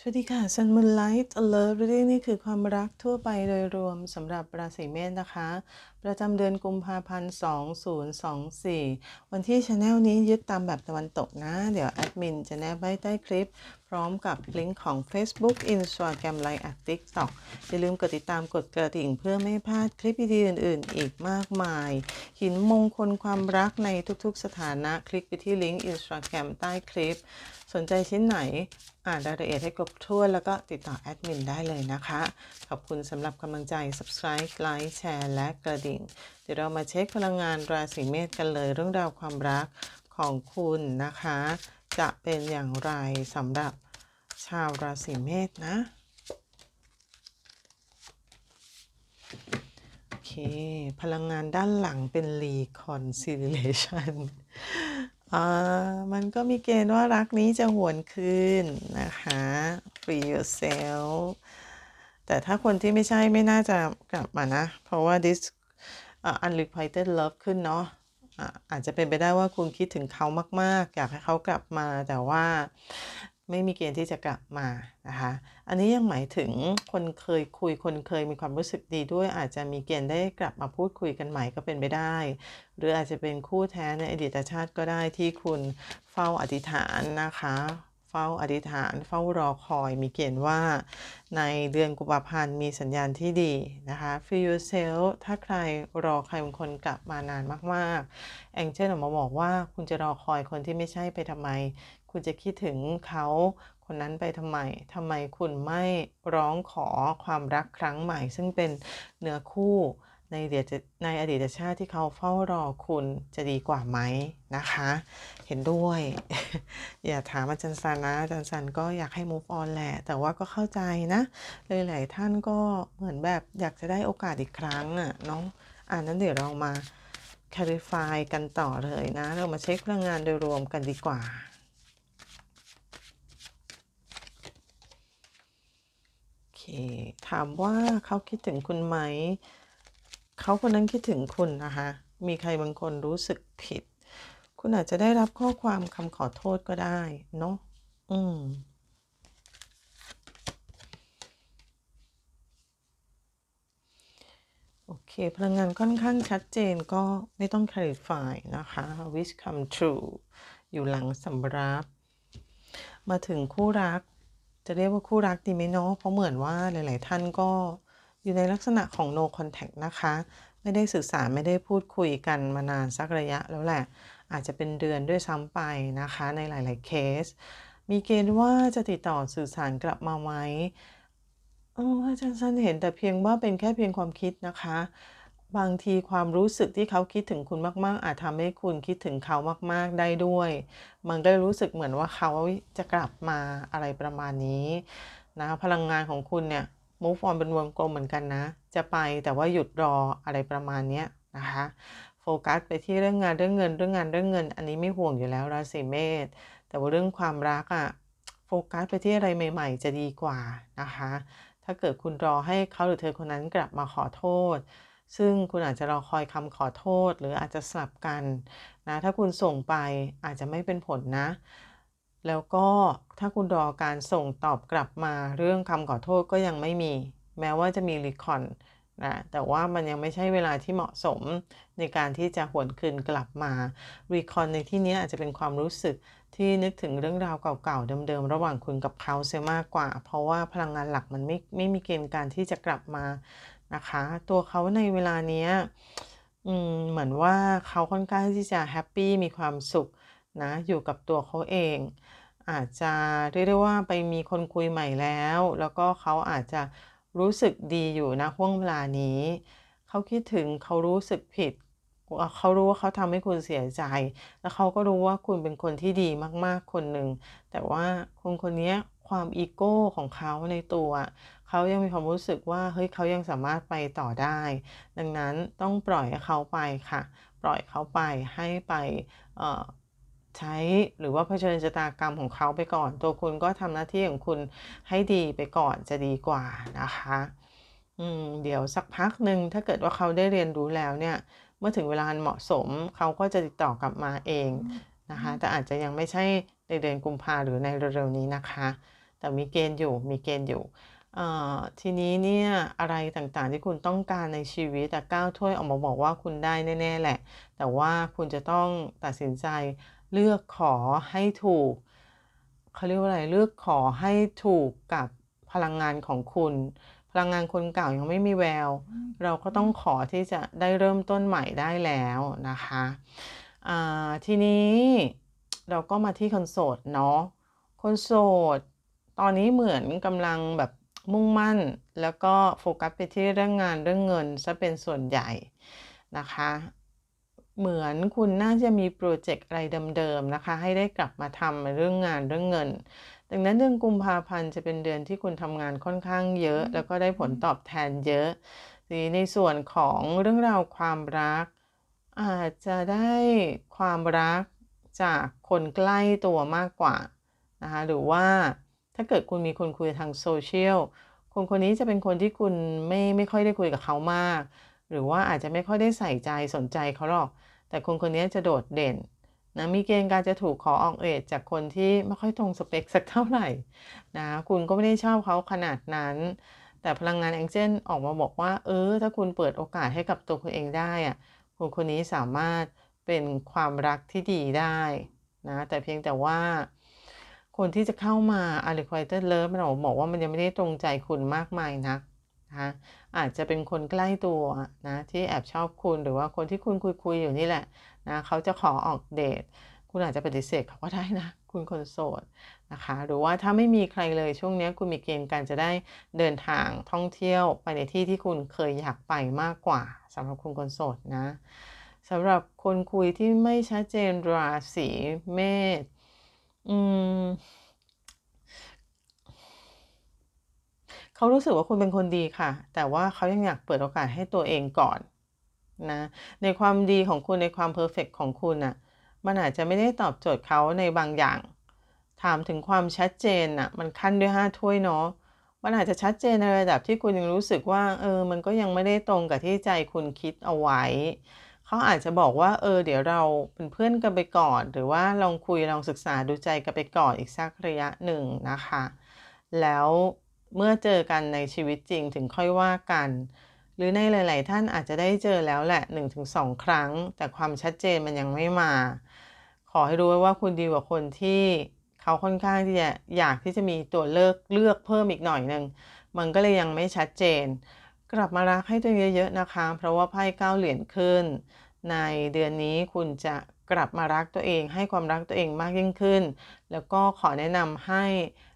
สวัสดีค่ะ Sun Moonlight Alert Reading นี่คือความรักทั่วไปโดยรวมสำหรับราศีเมษนะคะ ประจำเดือนกุมภาพันธ์ 2024 วันที่ช anel นี้ยึดตามแบบตะวันตกนะ เดี๋ยวแอดมินจะแนบไว้ใต้คลิป พร้อมกับลิงก์ของ Facebook Instagram Line และ TikTok อย่าลืมกดติดตามกดกระดิ่งเพื่อไม่พลาดคลิปดีๆอื่น ๆ อีกมากมาย หินมงคลความรักในทุกๆ สถานะคลิกไปที่ลิงก์ Instagram ใต้คลิป สนใจชิ้นไหน อ่านรายละเอียดให้ครบถ้วนแล้วก็ติดต่อแอดมินได้เลยนะคะ ขอบคุณสำหรับกำลังใจ Subscribe ไลค์แชร์และกระดิ่ง เดี๋ยวเรามาเช็คพลังงานราศีเมษกันเลยเรื่องราวความรักของคุณนะคะ จะเป็นอย่างไรสำหรับชาวราศีเมษนะโอเค พลังงานด้านหลังเป็น reconciliation มันก็มีเกณฑ์ว่ารักนี้จะหวนคืนนะคะ free yourself แต่ถ้าคนที่ไม่ใช่ไม่น่าจะกลับมานะ เพราะว่า this uh, unrequited love ขึ้นเนาะอะอาจจะเป็นไปได้ว่าคุณคิดถึงเขามาก ๆ อยากให้เขากลับมาแต่ว่า ไม่มีเกณฑ์ที่จะกลับมานะคะ อันนี้ยังหมายถึงคนเคยคุยคนเคยมีความรู้สึกดีด้วย อาจจะมีเกณฑ์ได้กลับมาพูดคุยกันใหม่ก็เป็นไปได้ หรืออาจจะเป็นคู่แท้ในอดีตชาติก็ได้ที่คุณเฝ้าอธิษฐานนะคะ เฝ้าอธิษฐาน เฝ้ารอคอยมีเกณฑ์ว่า ในเดือนกุมภาพันธ์มีสัญญาณที่ดีนะคะ feel yourself ถ้าใครรอใครบางคนกลับมานานมากๆแองเจิลออกมาบอกว่าคุณจะรอคอยคนที่ไม่ใช่ไปทำไม คุณจะคิดถึงเขาคนนั้นไปทำไม ทำไมคุณไม่ร้องขอความรักครั้งใหม่ ซึ่งเป็นเนื้อคู่ ในเดียในอดีตชาติที่เขาเฝ้ารอคุณจะดีกว่าไหมนะคะ เห็นด้วย อย่าถามอาจารย์ซันนะอาจารย์ซันก็อยากให้ move on แหละ แต่ว่าก็เข้าใจนะเลยหลายท่านก็เหมือนแบบอยากจะได้โอกาสอีกครั้งอะน้องอ่านั้นเดี๋ยวเรามา clarify กันต่อเลยนะ เรามาเช็คพลังงานโดยรวมกันดีกว่าโอเคถามว่าเขาคิดถึงคุณไหม เขาคนนั้นคิดถึงคุณนะคะ มีใครบางคนรู้สึกผิด คุณอาจจะได้รับข้อความคำขอโทษก็ได้เนาะอืมโอเค พลังงานค่อนข้างชัดเจนก็ไม่ต้อง clarify นะคะ wish come true อยู่หลังสำรับมาถึงคู่รัก จะเรียกว่าคู่รักดีไหมเนาะเพราะเหมือนว่าหลาย ๆ ท่านก็ อยู่ในลักษณะของ no contact นะคะ ไม่ได้สื่อสารไม่ได้พูดคุยกันมานานสักระยะแล้วแหละ อาจจะเป็นเดือนด้วยซ้ำไปนะคะในหลาย ๆ เคส มีเกณฑ์ว่าจะติดต่อสื่อสารกลับมาไหมอออาจารย์ซันเห็นแต่เพียงว่าเป็นแค่เพียงความคิดนะคะ บางทีความรู้สึกที่เขาคิดถึงคุณมาก ๆ อาจทำให้คุณคิดถึงเขามาก ๆ ได้ด้วย มันก็รู้สึกเหมือนว่าเขาจะกลับมาอะไรประมาณนี้นะพลังงานของคุณเนี่ย move on เป็นวงกลมเหมือนกันนะ จะไปแต่ว่าหยุดรออะไรประมาณนี้นะคะโฟกัสไปที่เรื่องงานเรื่องเงินเรื่องงานเรื่องเงิน อันนี้ไม่ห่วงอยู่แล้วราศีเมษแต่ว่าเรื่องความรักอะ่ะโฟกัสไปที่อะไรใหม่ ๆ จะดีกว่านะคะ ถ้าเกิดคุณรอให้เขาหรือเธอคนนั้นกลับมาขอโทษ ซึ่งคุณอาจจะรอคอยคำขอโทษ หรืออาจจะสลับกันนะถ้าคุณส่งไปอาจจะไม่เป็นผลนะ แล้วก็ถ้าคุณรอการส่งตอบกลับมาเรื่องคำขอโทษก็ยังไม่มี แม้ว่าจะมีรีคอนนะแต่ว่ามันยังไม่ใช่เวลาที่เหมาะสมในการที่จะหวนคืนกลับมารีคอนในที่นี้อาจจะเป็นความรู้สึกที่นึกถึงเรื่องราวเก่าๆเดิมๆระหว่างคุณกับเขาเสียมากกว่า เพราะว่าพลังงานหลักมันไม่ไม่มีเกณฑ์การที่จะกลับมานะคะ ตัวเขาในเวลานี้เหมือนว่าเขาค่อนข้างที่จะแฮปปี้มีความสุข นะอยู่กับตัวเขาเอง อาจจะเรียกได้ว่าไปมีคนคุยใหม่แล้ว แล้วก็เขาอาจจะรู้สึกดีอยู่นะห่วงเวลานี้เขาคิดถึงเขารู้สึกผิดเขารู้ว่าเขาทำให้คุณเสียใจ แล้วเขาก็รู้ว่าคุณเป็นคนที่ดีมากๆคนหนึ่ง แต่ว่าคนคนนี้ความอีโก้ของเขาในตัว เขายังมีความรู้สึกว่าเฮ้ยเขายังสามารถไปต่อได้ ดังนั้นต้องปล่อยเขาไปค่ะ ปล่อยเขาไปให้ไป ใช้หรือว่าเผชิญชะตากรรมของเขาไปก่อน ตัวคุณก็ทำหน้าที่ของคุณให้ดีไปก่อนจะดีกว่านะคะอืมเดี๋ยวสักพักหนึ่งถ้าเกิดว่าเขาได้เรียนรู้แล้วเนี่ย เมื่อถึงเวลาเหมาะสมเขาก็จะติดต่อกลับมาเองนะคะ แต่อาจจะยังไม่ใช่ในเดือนกุมภาหรือในเร็วๆนี้นะคะ แต่มีเกณฑ์อยู่มีเกณฑ์อยู่ทีนี้เนี่ยอะไรต่างๆที่คุณต้องการในชีวิตแต่ก้าวถ้วยออกมาบอกว่าคุณได้แน่ ๆ แหละ แต่ว่าคุณจะต้องตัดสินใจ เลือกขอให้ถูกเขาเรียกว่าอะไรเลือกขอให้ถูกกับพลังงานของคุณ พลังงานคนเก่ายังไม่มีแวว เราก็ต้องขอที่จะได้เริ่มต้นใหม่ได้แล้วนะคะทีนี้เราก็มาที่คนโสดเนาะคนโสด ตอนนี้เหมือนกำลังแบบมุ่งมั่น แล้วก็โฟกัสไปที่เรื่องงานเรื่องเงินซะเป็นส่วนใหญ่นะคะ เหมือนคุณน่าจะมีโปรเจกต์อะไรเดิมๆนะคะ ให้ได้กลับมาทำเรื่องงานเรื่องเงิน ดังนั้นเดือนกุมภาพันธ์จะเป็นเดือนที่คุณทำงานค่อนข้างเยอะ แล้วก็ได้ผลตอบแทนเยอะในส่วนของเรื่องราวความรัก อาจจะได้ความรักจากคนใกล้ตัวมากกว่านะคะหรือว่าถ้าเกิดคุณมีคนคุยทางโซเชียลคนคนนี้จะเป็นคนที่คุณไม่ไม่ค่อยได้คุยกับเขามาก หรือว่าอาจจะไม่ค่อยได้ใส่ใจสนใจเขาหรอก แต่คนคนนี้จะโดดเด่นนะมีเกณฑ์การจะถูกขอออกเอทจากคนที่ไม่ค่อยตรงสเปคสักเท่าไหร่นะคุณก็ไม่ได้ชอบเขาขนาดนั้น แต่พลังงานแองเจิลออกมาบอกว่า เออ ถ้าคุณเปิดโอกาสให้กับตัวคุณเองได้อะคนคนนี้สามารถเป็นความรักที่ดีได้นะแต่เพียงแต่ว่าคนที่จะเข้ามา unrequited love เราบอกว่ามันยังไม่ได้ตรงใจคุณมากมายนัก นะอาจจะเป็นคนใกล้ตัวนะที่แอบชอบคุณหรือว่าคนที่คุณคุยคุยอยู่นี่แหละนะเขาจะขอออกเดท คุณอาจจะปฏิเสธเขาก็ได้นะ คุณคนโสดนะคะ หรือว่าถ้าไม่มีใครเลยช่วงนี้คุณมีเกณฑ์การจะได้เดินทางท่องเที่ยวไปในที่ที่คุณเคยอยากไปมากกว่าสำหรับคุณคนโสดนะสำหรับคนคุยที่ไม่ชัดเจนราศีเมษอืม เขารู้สึกว่าคุณเป็นคนดีค่ะ แต่ว่าเขายังอยากเปิดโอกาสให้ตัวเองก่อนนะในความดีของคุณในความเพอร์เฟกของคุณอะ่ะมันอาจจะไม่ได้ตอบโจทย์เขาในบางอย่าง ถามถึงความชัดเจนอะ่ะมันขั้นด้วยห้าถ้วยเนาะมันอาจจะชัดเจนในระดับที่คุณยังรู้สึกว่าเออมันก็ยังไม่ได้ตรงกับที่ใจคุณคิดเอาไว้ เขาอาจจะบอกว่าเออเดี๋ยวเราเป็นเพื่อนกันไปก่อน หรือว่าลองคุยลองศึกษาดูใจกันไปก่อนอีกสักระยะหนึ่งนะคะ แล้ว เมื่อเจอกันในชีวิตจริงถึงค่อยว่ากัน หรือในหลาย ๆ ท่านอาจจะได้เจอแล้วแหละ 1-2 ครั้ง แต่ความชัดเจนมันยังไม่มา ขอให้รู้ไว้ว่าคุณดีกว่าคนที่เขาค่อนข้างที่จะอยากที่จะมีตัวเลือกเลือกเพิ่มอีกหน่อยหนึ่งมันก็เลยยังไม่ชัดเจน กลับมารักให้ตัวเยอะๆนะคะ เพราะว่าไพ่เก้าเหรียญขึ้น ในเดือนนี้คุณจะกลับมารักตัวเองให้ความรักตัวเองมากยิ่งขึ้น แล้วก็ขอแนะนำให้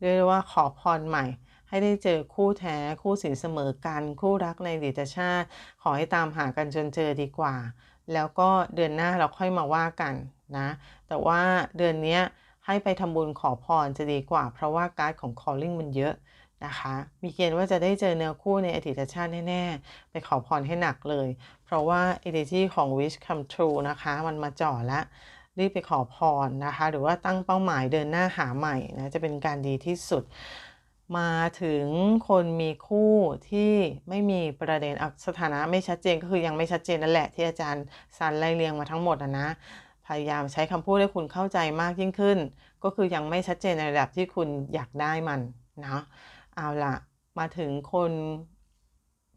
เรียกว่าขอพรใหม่ ให้ได้เจอคู่แท้คู่สินเสมอกัน คู่รักในดิตชาติ ขอให้ตามหากันจนเจอดีกว่า แล้วก็เดือนหน้าเราค่อยมาว่ากันนะ แต่ว่าเดือนนี้ให้ไปทำบุญขอพรจะดีกว่า เพราะว่าการ์ดของ calling มันเยอะนะคะ มีเกณฑ์ว่าจะได้เจอเนื้อคู่ในอดีตชาติแน่ ๆ ไปขอพรให้หนักเลย เพราะว่า energy ของ wish come true นะคะ มันมาจ่อแล้วรีบไปขอพรนะคะ หรือว่าตั้งเป้าหมายเดินหน้าหาใหม่นะ จะเป็นการดีที่สุด มาถึงคนมีคู่ที่ไม่มีประเด็นสถานะไม่ชัดเจนก็คือยังไม่ชัดเจนนั่นแหละที่อาจารย์สันไล่เรียงมาทั้งหมดนะพยายามใช้คำพูดให้คุณเข้าใจมากยิ่งขึ้น ก็คือยังไม่ชัดเจนในระดับที่คุณอยากได้มันนะเอาละมาถึงคน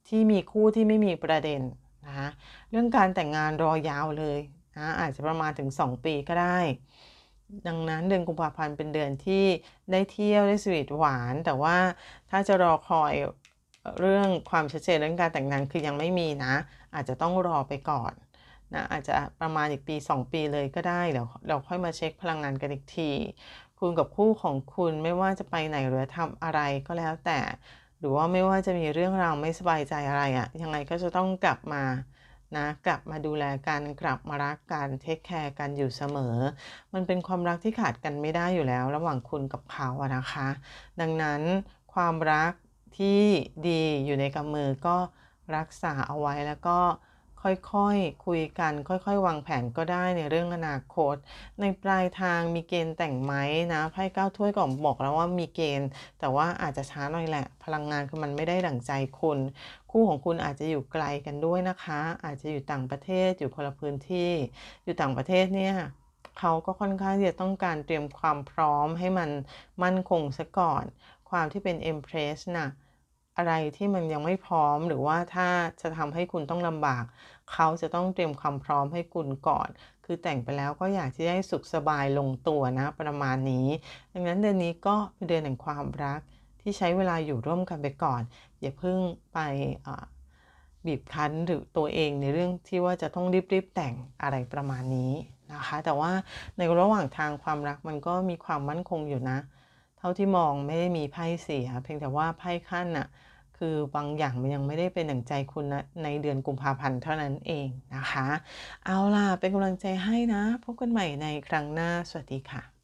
ที่มีคู่ที่ไม่มีประเด็นนะเรื่องการแต่งงานรอยาวเลยนะอาจจะประมาณถึง 2 ปีก็ได้ ดังนั้นเดือนกุมภาพันธ์เป็นเดือนที่ได้เที่ยวได้สวีทหวาน แต่ว่าถ้าจะรอคอยเรื่องความชัดเจนเรื่องการแต่งงานคือยังไม่มีนะ อาจจะต้องรอไปก่อนนะอาจจะประมาณอีกปี 2 ปีเลยก็ได้เดี๋ยวเราค่อยมาเช็คพลังงานกันอีกที คุณกับคู่ของคุณไม่ว่าจะไปไหนหรือทำอะไรก็แล้วแต่ หรือว่าไม่ว่าจะมีเรื่องราวไม่สบายใจอะไรอะยังไงก็จะต้องกลับมา นะกลับมาดูแลกันกลับมารักกันเทคแคร์กันอยู่เสมอ มันเป็นความรักที่ขาดกันไม่ได้อยู่แล้ว ระหว่างคุณกับเขาอะนะคะ ดังนั้นความรักที่ดีอยู่ในกำมือก็รักษาเอาไว้แล้วก็ ค่อยๆคุยกัน ค่อยๆ วางแผนก็ได้ในเรื่องอนาคต ในปลายทางมีเกณฑ์แต่งไหมนะไพ่เก้าถ้วยก่อนบอกแล้วว่ามีเกณฑ์ แต่ว่าอาจจะช้าหน่อยแหละ พลังงานคือมันไม่ได้ดั่งใจคุณ คู่ของคุณอาจจะอยู่ไกลกันด้วยนะคะ อาจจะอยู่ต่างประเทศอยู่คนละพื้นที่ อยู่ต่างประเทศเนี่ยเขาก็ค่อนข้างที่จะต้องการเตรียมความพร้อมให้มันมั่นคงซะก่อน ความที่เป็น Empress น่ะ อะไรที่มันยังไม่พร้อมหรือว่าถ้าจะทำให้คุณต้องลำบาก เขาจะต้องเตรียมความพร้อมให้คุณก่อน คือแต่งไปแล้วก็อยากที่จะได้สุขสบายลงตัวนะประมาณนี้ ดังนั้นเดือนนี้ก็เป็นเดือนแห่งความรักที่ใช้เวลาอยู่ร่วมกันไปก่อน อย่าเพิ่งไปบีบคั้นหรือตัวเองในเรื่องที่ว่าจะต้องรีบๆแต่งอะไรประมาณนี้นะคะ แต่ว่าในระหว่างทางความรักมันก็มีความมั่นคงอยู่นะ เท่าที่มองไม่ได้มีไพ่เสีย เพียงแต่ว่าไพ่ขั้นน่ะ คือบางอย่างมันยังไม่ได้เป็นหนังใจคุณนะในเดือนกุมภาพันธ์เท่านั้นเองนะคะ เอาล่ะ เป็นกำลังใจให้นะ พบกันใหม่ในครั้งหน้า สวัสดีค่ะ